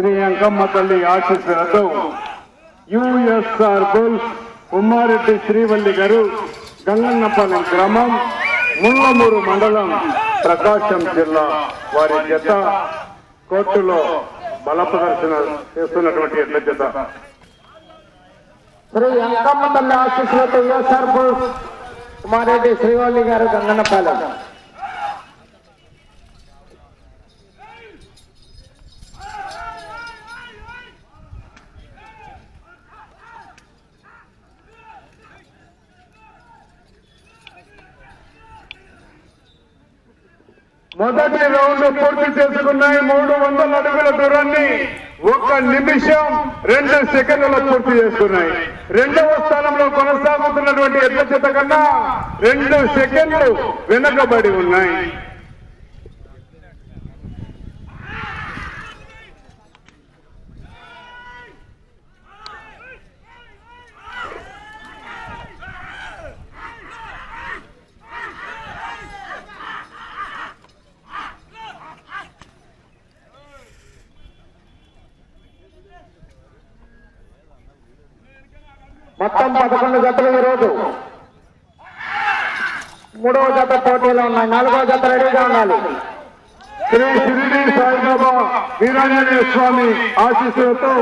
శ్రీ అంకమ్మ తల్లి ఆశీస్సులతో యుఎస్ఆర్ బుల్స్ ఉమ్మారెడ్డి శ్రీవల్లి గారు గంగన్నపాలెం గ్రామం ముళ్ళమూరు మండలం ప్రకాశం జిల్లా వారి జత కోర్టులో బల ప్రదర్శన చేస్తున్నటువంటి ఎడ్ల జత. శ్రీ అంకమ్మ తల్లి ఆశీస్సులతో యుఎస్ఆర్ బుల్స్ కుమారెడ్డి శ్రీవల్లి గారు గంగన్నపాలెం. మొదటి రౌండ్ పూర్తి చేసుకున్నాయి మూడు వందల అడుగుల దూరాన్ని. ఒక నిమిషం రెండు సెకండ్లలో పూర్తి చేసుకున్నాయి. రెండవ స్థానంలో కొనసాగుతున్నటువంటి ఎట్ల చేత కన్నా రెండు సెకండ్లు వెనుకబడి ఉన్నాయి. మొత్తం పదకొండు జతలు ఈరోజు. మూడవ జత పోటీలో ఉన్నాయి. నాలుగవ జత రెడీగా ఉండాలి. శ్రీ షిరిడి సాయిబాబా వీరాంజనేయ స్వామి ఆశీస్సులతో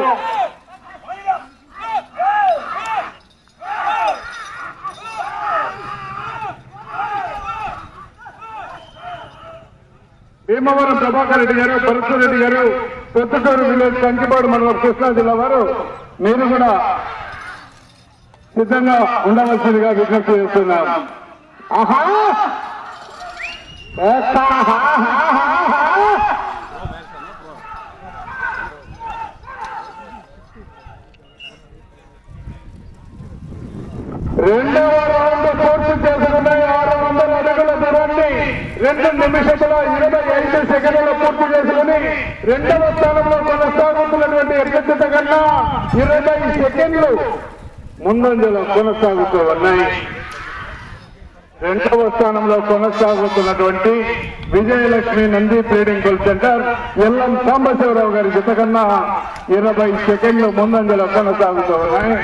భీమవరం ప్రభాకర్ రెడ్డి గారు భరత్ రెడ్డి గారు పెద్దటూరు విలేజ్ కంకిపాడు మండలం కృష్ణా జిల్లా వారు. మీరు కూడా సిద్ధంగా ఉండవలసిందిగా విజ్ఞప్తి చేస్తున్నాం. ఆహా! రెండవ రౌండ్ పూర్తి చేసుకున్నాయి. ఆరు వందల అడుగుల దూరాన్ని రెండు నిమిషముల ఇరవై ఐదు సెకండ్లు పూర్తి చేసుకుని రెండవ స్థానంలో కొనసాగుతున్నటువంటి ఎక్కడిత కన్నా ఇరవై సెకండ్లు ముందంజలో కొనసాగుతూ ఉన్నాయి రెండవ స్థానంలో కొనసాగుతున్నటువంటి Vijayalakshmi Nandi trading coal centre LM Sambasivarao గారి జత కన్నా ఇరవై సెకండ్లు ముందంజలో కొనసాగుతూ ఉన్నాయి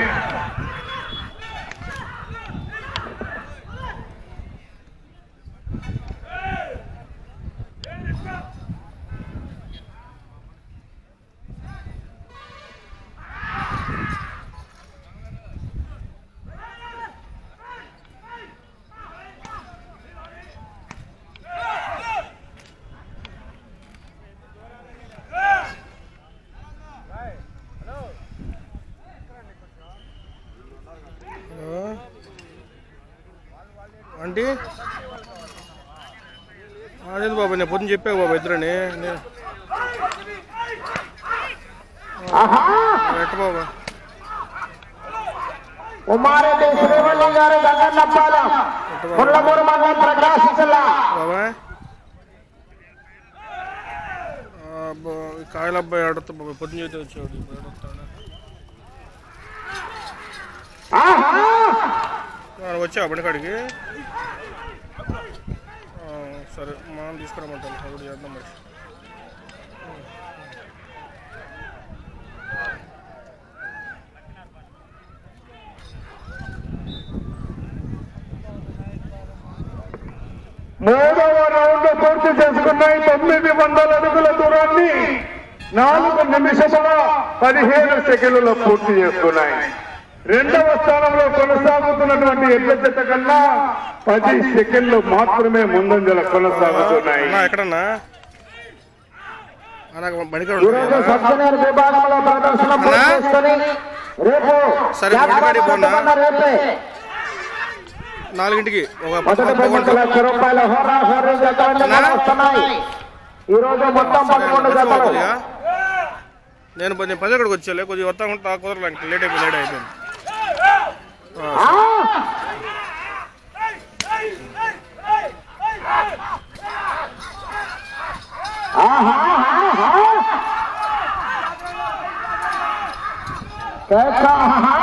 ఆంటీ అదేంది బాబా నేను పొద్దున చెప్పావు బాబా ఇద్దరని. ఎట్ట బాబా? ఉమారెడ్డి శ్రీవల్లి గారు గంగన్నపాలెం ముళ్ళమూరు మండలం ప్రకాశం జిల్లా. బాబా? ఆ, బా- ఈ కాయల అబ్బాయి ఆడుతా బాబా పొద్దున చేస్తే వచ్చాడు ఆ, వచ్చావా బండికాడికి సరే మనం తీసుకురమ్మంటాను అప్పుడు చేద్దాం మరి. మూడవ రౌండ్ పూర్తి చేసుకున్నాయి తొమ్మిది వందల అడుగుల దూరాన్ని నాలుగు నిమిషముల పదిహేను సెకండ్లలో పూర్తి చేసుకున్నాయి. రెండవ స్థానంలో కొనసాగుతున్నటువంటి జత కన్నా పది సెకండ్లు మాత్రమే ముందంజల కొనసాగుతున్నాయి. విభాగంలో ప్రదర్శన రేపు రేపే. నాలుగింటికి రూపాయల ఈ రోజు మొత్తం పదకొండు నేను పది- నేను పది అక్కడికి వచ్చాలే కొద్దిగా వస్తా ఉంటా కుదరలేదు లేట్ అయిపోయింది లేట్ అయిపోయింది. ఆ! ఆహా, ఆహా. కేక, ఆహా.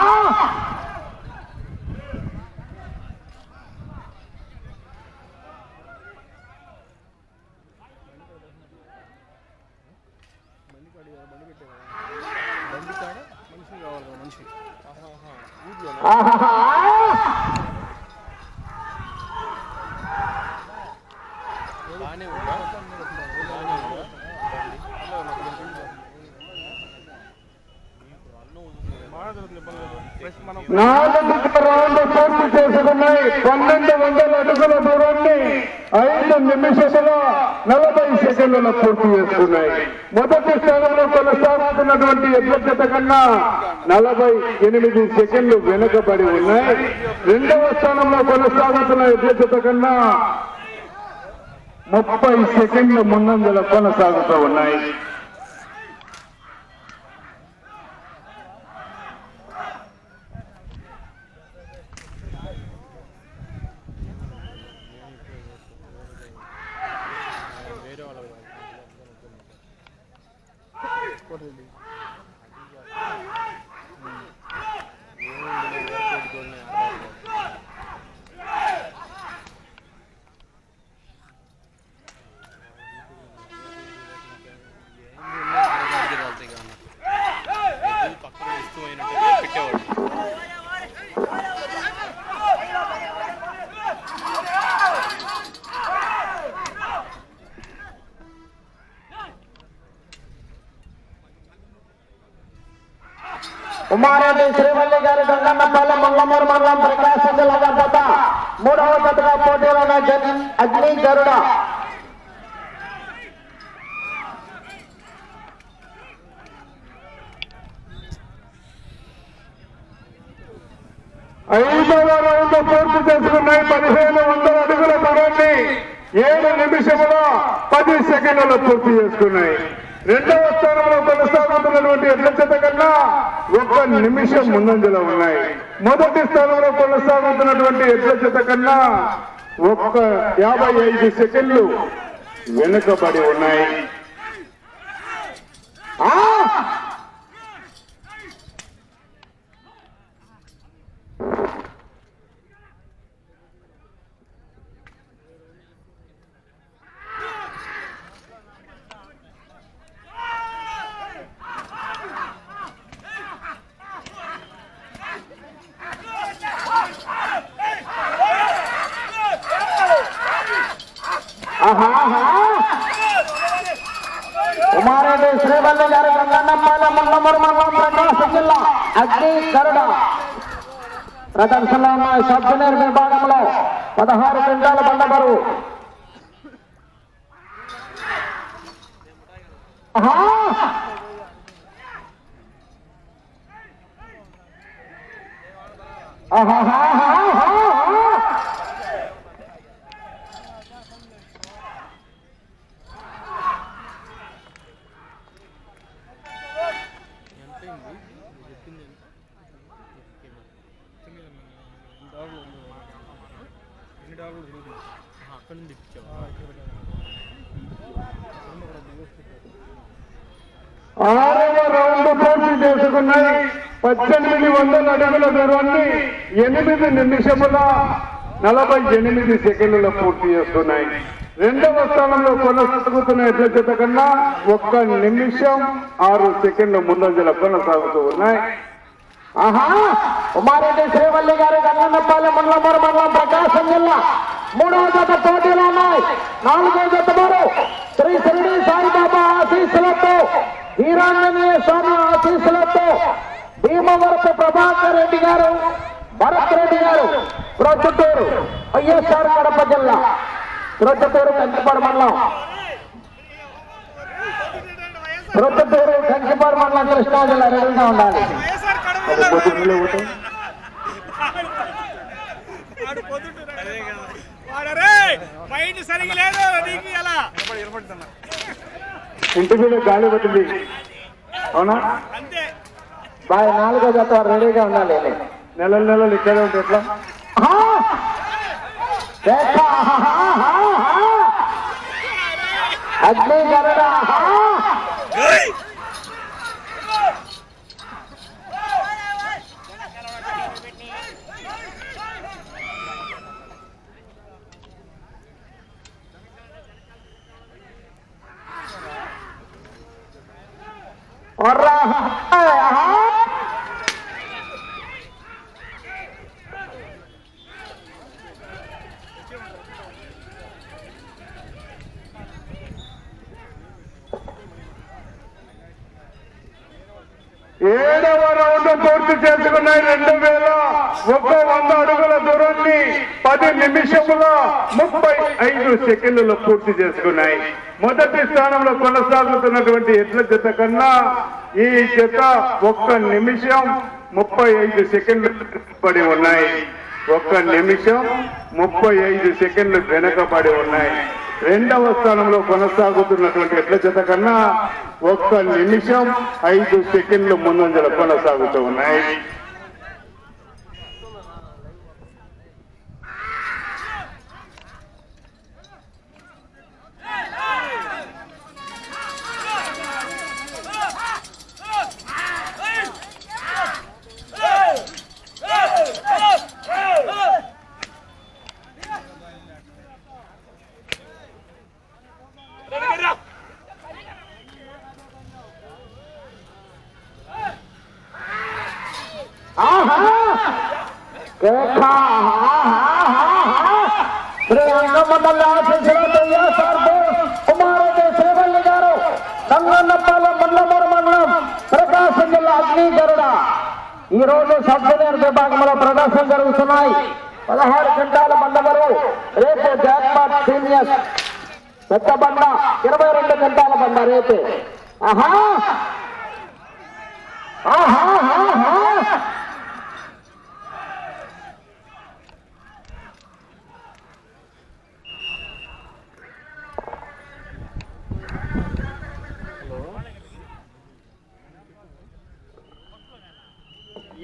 ఆహాహా. మనం నాలుగు రౌండ్లు పూర్తి చేసుకున్నాయి. పన్నెండు వందల అడుగుల దూరాన్ని ఐదు నిమిషముల నలభై సెకండ్ల పూర్తి చేసుకున్నాయి. మొదటి స్థానంలో కొనసాగుతున్నటువంటి ఎడ్ల కన్నా నలభై ఎనిమిది సెకండ్లు వెనుకబడి ఉన్నాయి. రెండవ స్థానంలో కొనసాగుతున్న ఎడ్ల కన్నా ముప్పై సెకండ్లు ముందంజల కొనసాగుతూ ఉన్నాయి. ఉమారెడ్డి శ్రీవల్లి గారి గంగన్నపల్లె మంగమూరు మండలం ప్రకాశం జిల్లా గత మూడవ జతగా పోటీలోన జన్- అగ్ని గరుడ. ఐదవ రౌండ్ పూర్తి చేసుకున్నాయి. పదిహేను వందల అడుగుల దూరాన్ని ఏడు నిమిషముల పది సెకండ్లలో పూర్తి చేసుకున్నాయి. రెండవ స్థానంలో కొనసాగుతున్నటువంటి అధ్యక్షత కన్నా ఒక్క నిమిషం ముందంజలో ఉన్నాయి. మొదటి స్థానంలో కొనసాగుతున్నటువంటి అధ్యక్షత కన్నా ఒక్క యాభై ఐదు సెకండ్లు వెనుకబడి ఉన్నాయి. ఉమారెడ్డి శ్రీవల్లి గారు గంగన్నమ్మాల మంగమూరు మండలం ప్రకాశం జిల్లా అగ్ని గరుడ ప్రదర్శనలో ఉన్న సబ్ విభాగంలో పదహారు క్వింటాల బండ అక్కడ నుండి ఆరవ రౌండ్ పూర్తి చేసుకున్నాయి పద్దెనిమిది వందల అడుగుల దూరాన్ని ఎనిమిది నిమిషముల నలభై ఎనిమిది సెకండ్లలో పూర్తి చేస్తున్నాయి రెండవ స్థానంలో కొనసాగుతున్న ఎడ్ల జత కన్నా ఒక్క నిమిషం ఆరు సెకండ్ల ముందంజల కొనసాగుతూ ఉన్నాయి ఆహా ఉమారెడ్డి శ్రీవల్లి గారి గంగన్నపల్లి మండలమూరు మండలం ప్రకాశం జిల్లా. మూడవ జత పోటీలు ఉన్నాయి. నాలుగో జత వారు శ్రీ శిరిడి సాయిబాబా ఆశీస్సులతో వీరాంజనేయ స్వామి ఆశీస్సులతో భీమవరపు ప్రభాకర్ రెడ్డి గారు భరత్ రెడ్డి గారు ప్రొద్దుటూరు వైఎస్ఆర్ కడప జిల్లా ప్రొద్దుటూరు కంచిపాడు మండలం. ప్రొద్దుటూరు కంచిపాడు మండలం కృష్ణా జిల్లా రెడీగా ఉండాలి. మైండ్ సరిగా లేదు నీకు ఎలా ఇంటి మీద గాలి పట్టింది అవునా అంతే బాయ్ నాలుగో జత రెడీగా ఉండాలి నెలలు నెలలు ఇక్కడే ఉంటే ఎట్లా! అగ్ని ఏడవ రౌండ్ పూర్తి చేసుకున్నాయి రెండు వేల ఒక వంద అడుగుల దూరాన్ని పది నిమిషముల ముప్పై ఐదు సెకండ్లలో పూర్తి చేసుకున్నాయి. మొదటి స్థానంలో కొనసాగుతున్నటువంటి ఎట్ల జత కన్నా ఈ జత ఒక్క నిమిషం ముప్పై ఐదు సెకండ్లు పడి ఉన్నాయి. ఒక్క నిమిషం ముప్పై ఐదు సెకండ్లు వెనకబడి ఉన్నాయి. రెండవ స్థానంలో కొనసాగుతున్నటువంటి ఎట్ల చెత్త కన్నా ఒక్క నిమిషం ఐదు సెకండ్లు ముందంజల కొనసాగుతూ ఉన్నాయి ఆహా కేక శ్రీ అంగమండల ఆశీస్సులతో వైఎస్ఆర్ కుమారెడ్డి శ్రీవల్లి గారు నంగన్నపాలెం మండలం మండలం ప్రకాశం జిల్లా అగ్నిగరుడ ఈ రోజు సబ్ విభాగంలో ప్రదర్శన జరుగుతున్నాయి. పదహారు గంటల మండవరు రేపు జాక్పాట్ సీనియర్ పెద్ద బండ ఇరవై రెండు గంటల బండ రేపు. ఆహా! ఆహా!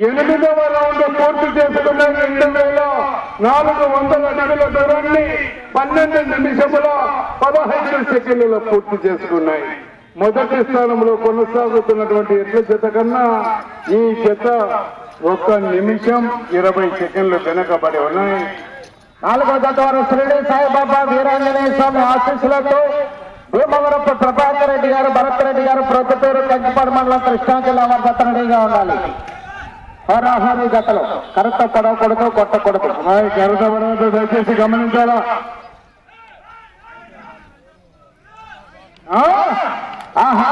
ఎనిమిదవ రౌండ్ పూర్తి చేసుకున్న రెండు వేల నాలుగు వందల అడుగుల దూరాన్ని పన్నెండు నిమిషముల పదహైదు సెకండ్లలో పూర్తి చేసుకున్నాయి. మొదటి స్థానంలో కొనసాగుతున్నటువంటి ఎట్ల జత కన్నా ఈ జత ఒక్క నిమిషం ఇరవై సెకండ్లు వెనకబడి ఉన్నాయి. నాలుగో జత వారు శ్రీడి సాయిబాబా వీరాంజనేయ స్వామి ఆశీస్సులతో భీమవరపు ప్రభాకర్ రెడ్డి గారు భరత్ రెడ్డి గారు ప్రొద్దుటూరు కంచిపాడు మండలం కృష్ణా జిల్లా వారి జత ఉండాలి. హోరాహోరీ జతలు కరెక్ట్ పడవకూడదు కొట్టకూడదు. కరుత పర్వత దయచేసి గమనించాలా? ఆ? ఆహా!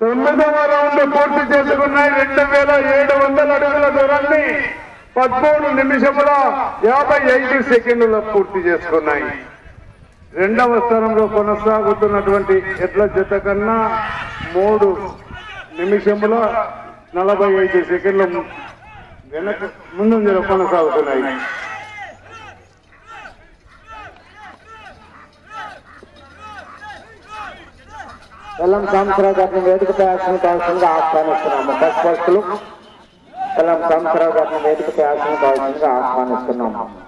తొమ్మిదవ రౌండ్ పూర్తి చేసుకున్నాయి. రెండు వేల ఏడు వందల అడుగుల దూరాన్ని పదమూడు నిమిషముల యాభై ఐదు సెకండ్ల పూర్తి చేసుకున్నాయి. రెండవ స్థానంలో కొనసాగుతున్నటువంటి ఎడ్ల జత కన్నా మూడు నిమిషముల నలభై ఐదు సెకండ్ల వెనక ముందు కొనసాగుతున్నాయి. వెల్లం సాంబరావు గారిని వేదిక ప్రయాసం కావాల్సిందిగా ఆహ్వానిస్తున్నాము. ఫస్ట్ ఫస్ట్లు వెల్లం సాంబరావు గారిని వేదిక ప్రయాసం కావాల్సిందిగా ఆహ్వానిస్తున్నాము.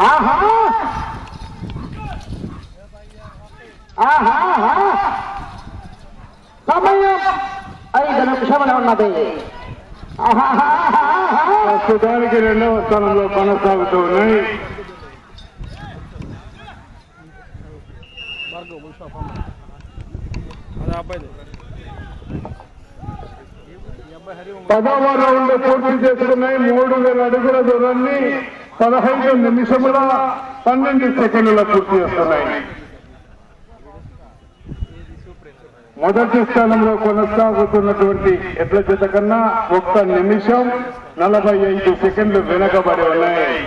ఆహా! ఆహా! సమయం ఐదు నిమిషములు ఉన్నది. ప్రస్తుతానికి రెండవ స్థానంలో కొనసాగుతూ ఉన్నాయి పదవ రౌండ్ పూర్తి చేసుకున్నాయి. మూడు వేల అడుగుల దూరాన్ని పదహైదు నిమిషముల పన్నెండు సెకండ్ల పూర్తి చేస్తున్నాయి. మొదటి స్థానంలో కొనసాగుతున్నటువంటి ఎడ్ల జత కన్నా ఒక్క నిమిషం నలభై ఐదు సెకండ్లు వెనకబడి ఉన్నాయి.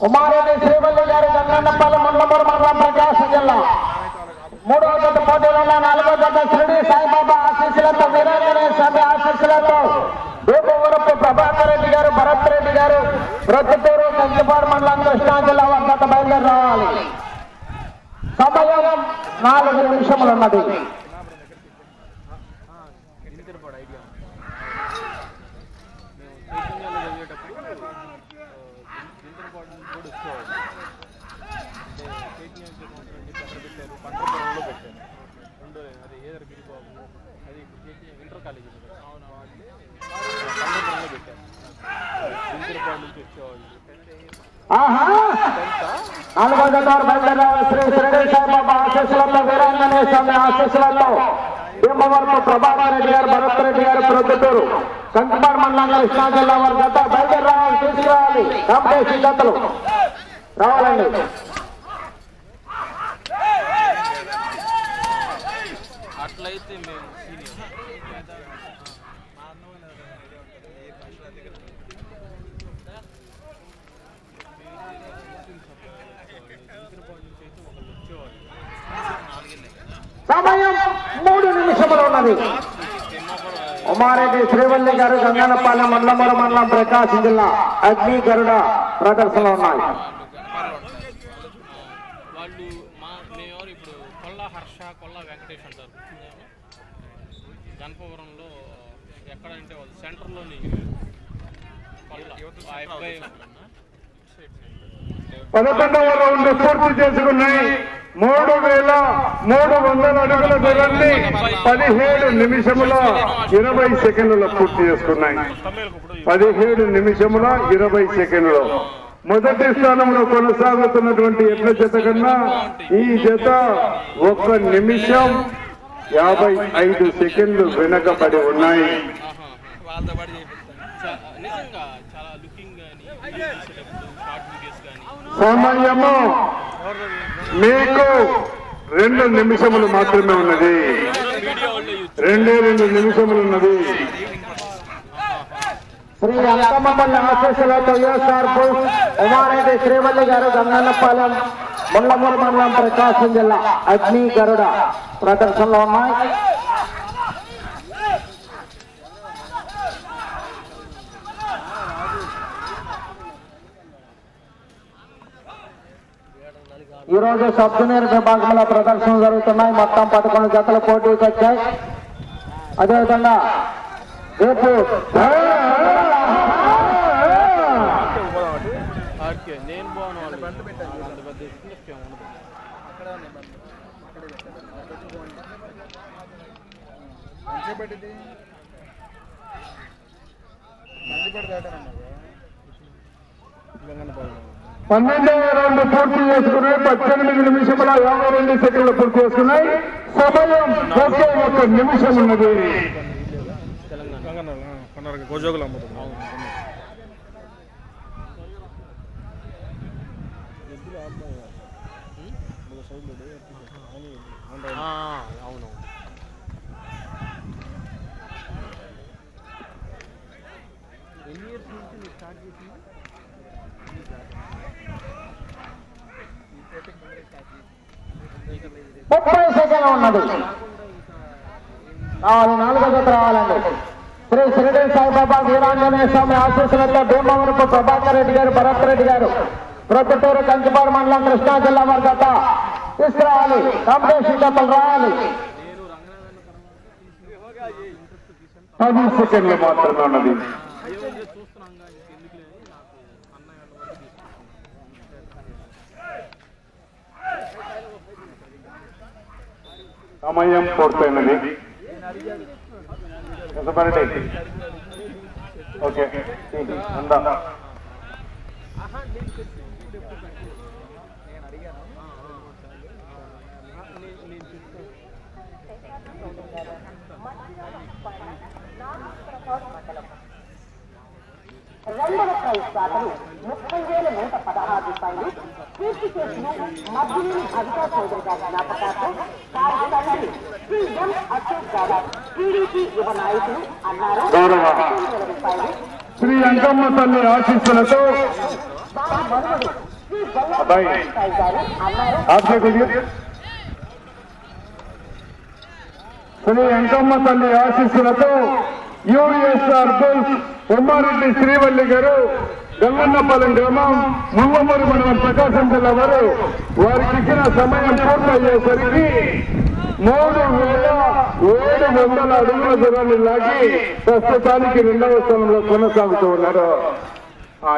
కుమారుడు శ్రీవల్లి గారు గంగన్నపల్లి ముండమూరు మండల ప్రకాశం జిల్లా. మూడవ గత పోటీలలో నాలుగో గత శ్రీ సాయిబాబా ఆశీస్సులతో వీరాజనే స్వామి ఆశీస్సులతో రూపవరపు ప్రభాకర్ రెడ్డి గారు భరత్ రెడ్డి గారు ప్రొద్దుటూరు కంకిపాడు మండలం కృష్ణా జిల్లా వద్ద బయలుదేరి రావాలి. సమయం నాలుగు నిమిషములు ఉన్నది ఆహా! నాలుగో రావాలి శ్రీ షిరిడి ఆశీస్సులతో వీరాంజనేయ స్వామి ఆశీస్సులతో భీమవరపు ప్రభాకర్ రెడ్డి గారు భరత్ రెడ్డి గారు ప్రొద్దుటూరు కంకిపాడు మండలం కృష్ణా జిల్లా వారి గత బయలుదేరి రావాలి తీసుకురావాలి. కాంపిటీషన్ జతలు. రావాలండి. సమయం మూడు నిమిషములు ఉన్నది. ఉమారెడ్డి శ్రీవల్లి గారు గంగనపాలెం మండలమూరు మండలం ప్రకాశం జిల్లా అగ్ని గరుడ ప్రదర్శనలు ఉన్నాయి. హర్ష కొల్ల వెంకటేష్ అంటారు. గణపవరంలో ఎక్కడంటే వాళ్ళు సెంటర్లోని కొల్లా పదకొండవ రౌండ్ పూర్తి చేసుకున్నాయి. మూడు వేల మూడు వందల అడుగుల దూరాన్ని పదిహేడు నిమిషముల ఇరవై సెకండ్ల పూర్తి చేసుకున్నాయి. పదిహేడు నిమిషముల ఇరవై సెకండ్లు మొదటి స్థానంలో కొనసాగుతున్నటువంటి ఎట్ల జత కన్నా ఈ జత ఒక్క నిమిషం యాభై ఐదు సెకండ్లు వెనకబడి ఉన్నాయి. వాళ్ళతో పాటు చేపిస్తాను. నిజంగా చాలా లుకింగ్ కానీ తీసేటప్పుడు షార్ట్ వీడియోస్ కానీ. సమయము మీకు రెండు నిమిషములు మాత్రమే ఉన్నది. రెండే రెండు నిమిషములు ఉన్నది. శ్రీ అంకమ్మపల్లి ఆశీస్సులతో యుఎస్ఆర్ బుల్స్ ఉమారెడ్డి శ్రీవల్లి గారు గంగన్నపాలెం ముళ్ళమూరు మండలం ప్రకాశం జిల్లా అగ్ని గరుడ ప్రదర్శనలో ఉన్నాయి. ఈరోజు సబ్ జూనియర్ విభాగంలో ప్రదర్శనలు జరుగుతున్నాయి. మొత్తం పదకొండు జతలు పోటీకి వచ్చాయి అదేవిధంగా రేపు ఆర్కే నేను పన్నెండవ రౌండ్ పూర్తి చేసుకున్నాయి పద్దెనిమిది నిమిషముల యాభై రెండు సెకండ్లు పూర్తి చేసుకున్నాయి. సమయం ఒకే ఒక్క నిమిషం ఉన్నది ఎన్ని ఇయర్స్ నుంచి స్టార్ట్ చేసింది ముప్పై సెకండ్ ఉన్నది. రావాలి నాలుగో జత రావాలండి. శ్రీ షిరిడి సాయిబాబా వీరాంజనేయ స్వామి ఆశీస్సులతో భీమవరపు ప్రభాకర్ రెడ్డి గారు భరత్ రెడ్డి గారు ప్రొద్దుటూరు కంచిపాడు మండలం కృష్ణా జిల్లా వారి జత తీసుకురావాలి. కాంపిటీషన్ జతలు రావాలి. పది సెకండ్లు మాత్రమే ఉన్నది. సమయం పూర్తయినది ఎంతమంది? ఓకే ఉందా రెండవ ప్రైజ్ దాతలు ముప్పై వేల నూట పదహారు రూపాయలు కీర్తి చేసిన మధ్యని అధికా చౌదరి గారి జ్ఞాపకార్థం గౌరవ శ్రీ అంకమ్మ తల్లి ఆశీస్సులతో శ్రీ వెంకమ్మ తల్లి ఆశీస్సులతో యూఎస్ఆర్ గోల్స్ ఉమ్మారెడ్డి శ్రీవల్లి గారు గంగన్నపాలెం గ్రామం ముల్లమూరి మండలం ప్రకాశం జిల్లా వారు వారికి ఇచ్చిన సమయం పూర్తయ్యేసరికి మూడు వేల ఏడు వందల అడుగుల దూరాన్ని లాగి ప్రస్తుతానికి రెండవ స్థానంలో కొనసాగుతూ ఉన్నారు. ఆ,